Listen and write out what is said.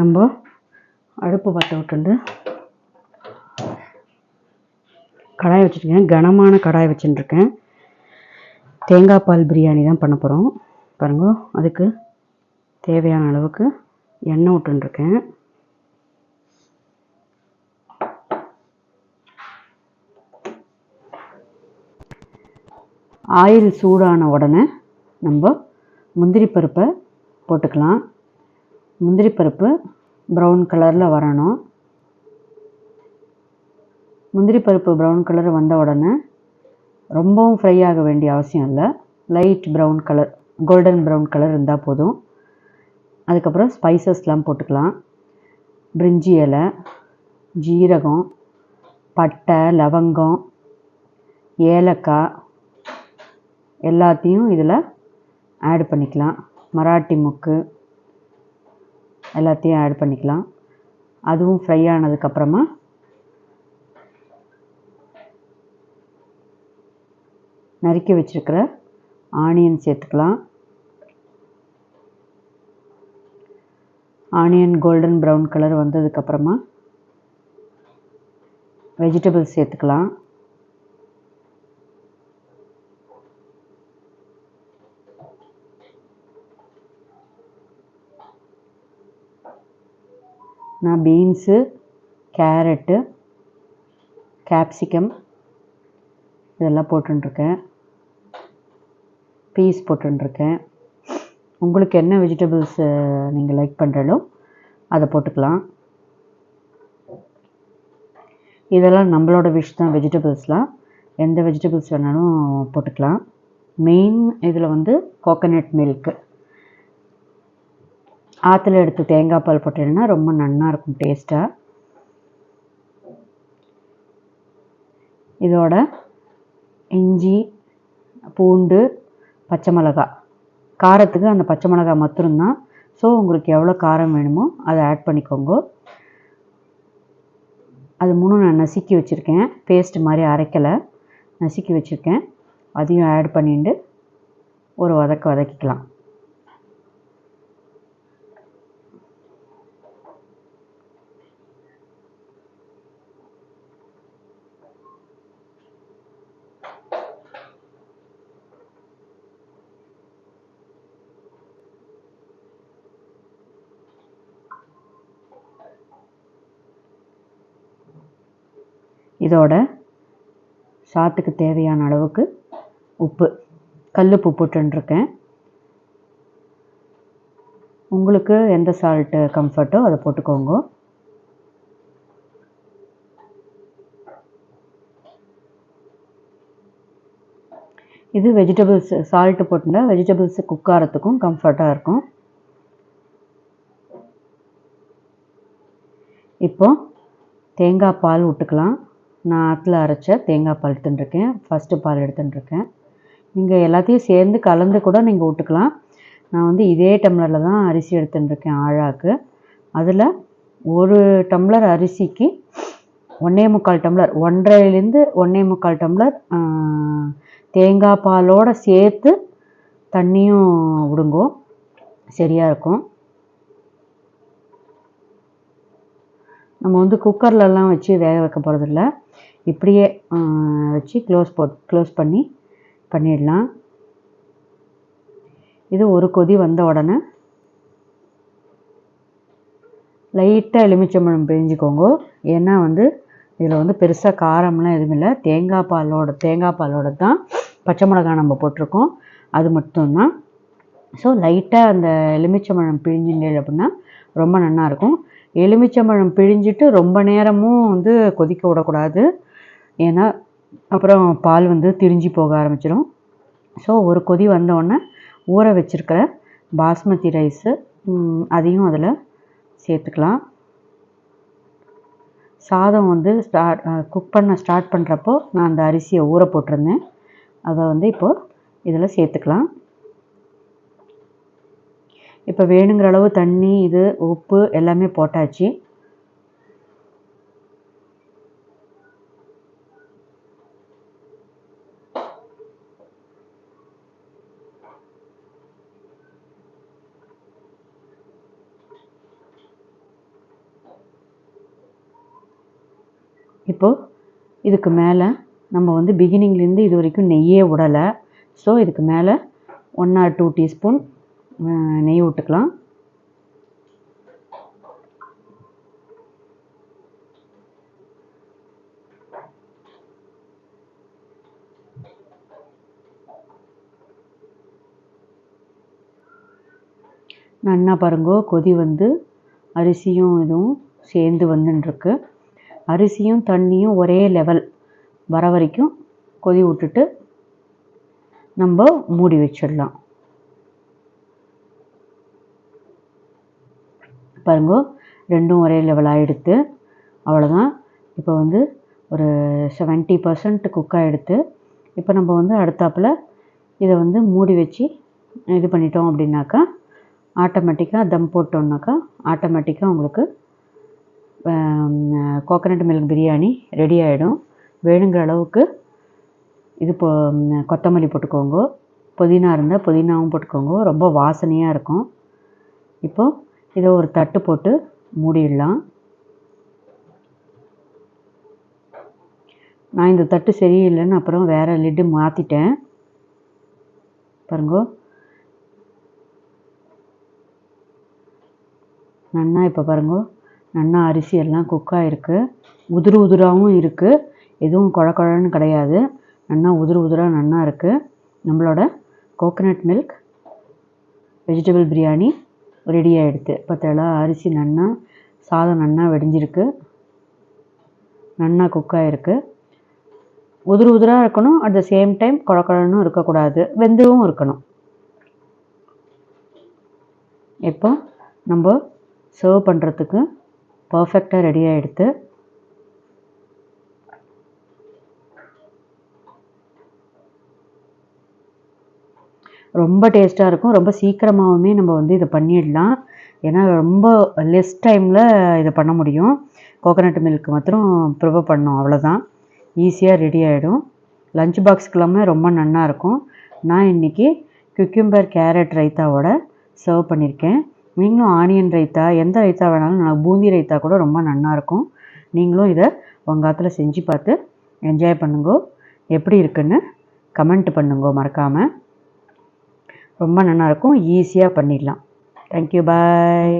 நம்ம அடுப்பு பற்ற விட்டுண்டு. கடாய் வச்சுருக்கேன் கனமான கடாய் வச்சுட்டுருக்கேன். தேங்காய் பால் பிரியாணி தான் பண்ண போகிறோம் பாருங்க அதுக்கு தேவையான அளவுக்கு எண்ணெய் விட்டுருக்கேன் ஆயில் சூடான உடனே நம்ம முந்திரி பருப்பை போட்டுக்கலாம். முந்திரி பருப்பு ப்ரௌன் கலரில் வரணும். முந்திரி பருப்பு ப்ரௌன் கலர் வந்த உடனே ரொம்பவும் ஃப்ரை ஆக வேண்டிய அவசியம் இல்லை. Light brown colour golden brown colour இருந்தால் போதும். அதுக்கப்புறம் ஸ்பைசஸ்லாம் போட்டுக்கலாம். பிரிஞ்சி இலை ஜீரகம் பட்டை லவங்கம் ஏலக்காய் எல்லாத்தையும் இதில் ஆட் பண்ணிக்கலாம். மராட்டி முக்கு எல்லாத்தையும் ஆட் பண்ணிக்கலாம். அதுவும் ஃப்ரை ஆனதுக்கப்புறமா நறுக்கி வச்சுருக்கிற ஆனியன் சேர்த்துக்கலாம். ஆனியன் கோல்டன் ப்ரௌன் கலர் வந்ததுக்கப்புறமா வெஜிடபிள்ஸ் சேர்த்துக்கலாம். நான் பீன்ஸு கேரட்டு கேப்சிகம் இதெல்லாம் போட்டுருக்கேன் பீஸ் போட்டுருக்கேன் உங்களுக்கு என்ன வெஜிடபிள்ஸு நீங்கள் லைக் பண்ணுறீங்களோ அதை போட்டுக்கலாம். இதெல்லாம் நம்மளோட விஷ் தான் வெஜிடபிள்ஸ்லாம் எந்த வெஜிடபிள்ஸ் வேணாலும் போட்டுக்கலாம். மெயின் இதில் வந்து கோகனட் மில்க்கு ஆற்றுல எடுத்து தேங்காய் பால் போட்டீங்கன்னா ரொம்ப நன்னா இருக்கும் டேஸ்ட்டாக இதோட இஞ்சி பூண்டு பச்சை மிளகா. காரத்துக்கு அந்த பச்சை மிளகா மட்டும்தான். ஸோ உங்களுக்கு எவ்வளோ காரம் வேணுமோ அதை ஆட் பண்ணிக்கோங்க. அது மூணும் நான் நசுக்கி வச்சுருக்கேன். பேஸ்ட் மாதிரி அரைக்கலை. நசுக்கி வச்சுருக்கேன். அதையும் ஆட் பண்ணிட்டு ஒரு வதக்க வதக்கிக்கலாம். இதோட சாத்துக்கு தேவையான அளவுக்கு உப்பு கல்லுப்பு போட்டுருக்கேன். உங்களுக்கு எந்த சால்ட்டு கம்ஃபர்ட்டோ அதை போட்டுக்கோங்க. இது வெஜிடபிள்ஸ் சால்ட்டு போட்டுருந்தா வெஜிடபிள்ஸ் குக் ஆகிறதுக்கும் கம்ஃபர்ட்டாக இருக்கும். இப்போ தேங்காய் பால் விட்டுக்கலாம் நான் ஆற்றுல அரைச்ச தேங்காய் பால் எடுத்துட்டுருக்கேன். ஃபஸ்ட்டு பால் எடுத்துட்டுருக்கேன். நீங்கள் எல்லாத்தையும் சேர்ந்து கலந்து கூட நீங்கள் விட்டுக்கலாம் நான் வந்து இதே டம்ளரில் தான் அரிசி எடுத்துட்டுருக்கேன் ஆழாக்கு. அதில் ஒரு டம்ளர் அரிசிக்கு ஒன்றே முக்கால் டம்ளர் ஒன்றரைலேருந்து ஒன்றே முக்கால் டம்ளர் தேங்காய் பாலோடு சேர்த்து தண்ணியும் விடுங்கோ. சரியாக இருக்கும். நம்ம வந்து குக்கர்லலாம் வச்சு வேக வைக்க போகிறதில்ல இப்படியே வச்சு க்ளோஸ் போட் க்ளோஸ் பண்ணி பண்ணிடலாம். இது ஒரு கொதி வந்த உடனே லைட்டாக எலுமிச்சம்பழம் பிழிஞ்சிக்கோங்க ஏன்னா வந்து இதில் வந்து பெருசாக காரம்லாம் எதுவும் இல்லை. தேங்காய் பாலோட தேங்காய் பாலோட தான் பச்சை மிளகா நம்ம போட்டிருக்கோம். அது மட்டும்தான். ஸோ லைட்டாக அந்த எலுமிச்சம்பழம் பிழிஞ்சிங்க அப்படின்னா ரொம்ப நல்லாயிருக்கும். எலுமிச்சம்பழம் பிழிஞ்சிட்டு ரொம்ப நேரமும் வந்து கொதிக்க விடக்கூடாது. ஏன்னா அப்புறம் பால் வந்து திரிஞ்சு போக ஆரம்பிச்சிடும் ஸோ ஒரு கொதி வந்தோடனே ஊற வச்சுருக்கிற பாஸ்மதி ரைஸு அதையும் அதில் சேர்த்துக்கலாம். சாதம் வந்து ஸ்டார்ட் குக் பண்ண ஸ்டார்ட் பண்ணுறப்போ நான் அந்த அரிசியை ஊற போட்டிருந்தேன். அதை வந்து இப்போது இதில் சேர்த்துக்கலாம். இப்போ வேணுங்கிற அளவு தண்ணி இது உப்பு எல்லாமே போட்டாச்சு. இப்போது இதுக்கு மேலே நம்ம வந்து பிகினிங்லேருந்து இது வரைக்கும் நெய்யே விடலை ஸோ இதுக்கு மேலே ஒன் ஆர் டூ டீஸ்பூன் நெய் விட்டுக்கலாம் நன்னா பாருங்கோ கொதி வந்து அரிசியும் இதுவும் சேர்ந்து வந்துட்டுருக்கு அரிசியும் தண்ணியும் ஒரே லெவல் வர வரைக்கும் கொதி விட்டுட்டு நம்ம மூடி வச்சிடலாம். பாருங்க ரெண்டும் ஒரே லெவல் ஆகிடுத்து அவ்வளோதான் இப்போ வந்து ஒரு செவன்ட்டி பர்சன்ட் குக் ஆகிடுத்து இப்போ நம்ம வந்து அடுத்தாப்பில் இதை வந்து மூடி வச்சு இது பண்ணிட்டோம் அப்படின்னாக்கா ஆட்டோமேட்டிக்காக தம் போட்டோம்னாக்கா ஆட்டோமேட்டிக்காக உங்களுக்கு கோகனட் மில்க் பிரியாணி ரெடி ஆகிடும் வேணுங்கிற அளவுக்கு இது போ கொத்தமல்லி போட்டுக்கோங்க. புதினா இருந்தால் புதினாவும் போட்டுக்கோங்க. ரொம்ப வாசனையாக இருக்கும். இப்போது இதை ஒரு தட்டு போட்டு மூடிடலாம். நான் இந்த தட்டு சரியில்லைன்னு அப்புறம் வேறு லிட்டு மாற்றிட்டேன் பாருங்கோ. நன்னா இப்போ பாருங்க. நல்லா அரிசி எல்லாம் குக்காக இருக்குது உதிரு உதிராகவும் இருக்குது எதுவும் குழ குழன்னு கிடையாது. நல்லா உதிரு உதிராக நல்லா இருக்குது நம்மளோட coconut milk vegetable biryani ready ஆகிடுது பார்த்தா அரிசி நல்லா சாதம் நல்லா வெடிஞ்சிருக்கு. நன்னா குக்காகிருக்கு உதிர் உதிராக இருக்கணும் அட் த சேம் டைம் குழக்குழன்னும் இருக்கக்கூடாது. வெந்தவும் இருக்கணும். இப்போ நம்ம சர்வ் பண்ணுறதுக்கு பர்ஃபெக்டாக ரெடி ஆகிடுது ரொம்ப டேஸ்ட்டாக இருக்கும். ரொம்ப சீக்கிரமாகவுமே நம்ம வந்து இதை பண்ணிடலாம். ஏன்னா ரொம்ப லெஸ் டைமில் இதை பண்ண முடியும். கோகனட் மில்க் மாத்திரம் ப்ரிப்பேர் பண்ணோம். அவ்வளோதான் ஈஸியாக ரெடி ஆகிடும் லஞ்ச் பாக்ஸ்க்கெல்லாமே ரொம்ப நல்லா இருக்கும். நான் இன்றைக்கி குக்யூம்பர் கேரட் ரைத்தாவோட சர்வ் பண்ணியிருக்கேன் நீங்களும் ஆனியன் ரைத்தா எந்த ரைத்தா வேணாலும் நல்லா பூந்தி ரைத்தா கூட ரொம்ப நல்லாயிருக்கும் நீங்களும் இதை உங்கள் செஞ்சு பார்த்து என்ஜாய் பண்ணுங்கோ. எப்படி இருக்குன்னு கமெண்ட் பண்ணுங்கோ மறக்காமல் ரொம்ப நல்லாயிருக்கும் ஈஸியாக பண்ணிடலாம். Thank you bye